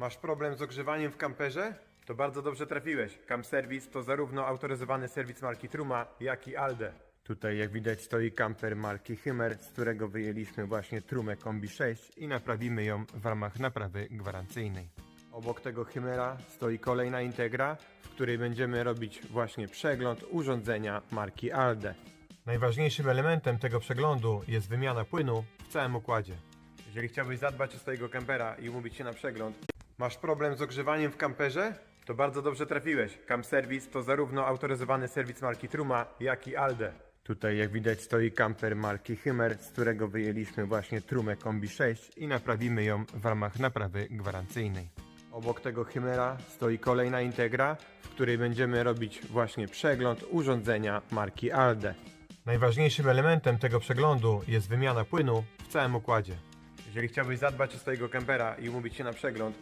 Masz problem z ogrzewaniem w kamperze? To bardzo dobrze trafiłeś. Camp Service to zarówno autoryzowany serwis marki Truma, jak i Alde. Tutaj jak widać stoi kamper marki Hymer, z którego wyjęliśmy właśnie Trumę Kombi 6 i naprawimy ją w ramach naprawy gwarancyjnej. Obok tego Hymera stoi kolejna Integra, w której będziemy robić właśnie przegląd urządzenia marki Alde. Najważniejszym elementem tego przeglądu jest wymiana płynu w całym układzie. Jeżeli chciałbyś zadbać o swojego kampera i umówić się na przegląd, masz problem z ogrzewaniem w kamperze? To bardzo dobrze trafiłeś. Camp Service to zarówno autoryzowany serwis marki Truma, jak i Alde. Tutaj jak widać stoi kamper marki Hymer, z którego wyjęliśmy właśnie Trumę Kombi 6 i naprawimy ją w ramach naprawy gwarancyjnej. Obok tego Hymera stoi kolejna Integra, w której będziemy robić właśnie przegląd urządzenia marki Alde. Najważniejszym elementem tego przeglądu jest wymiana płynu w całym układzie. Jeżeli chciałbyś zadbać o swojego kampera i umówić się na przegląd,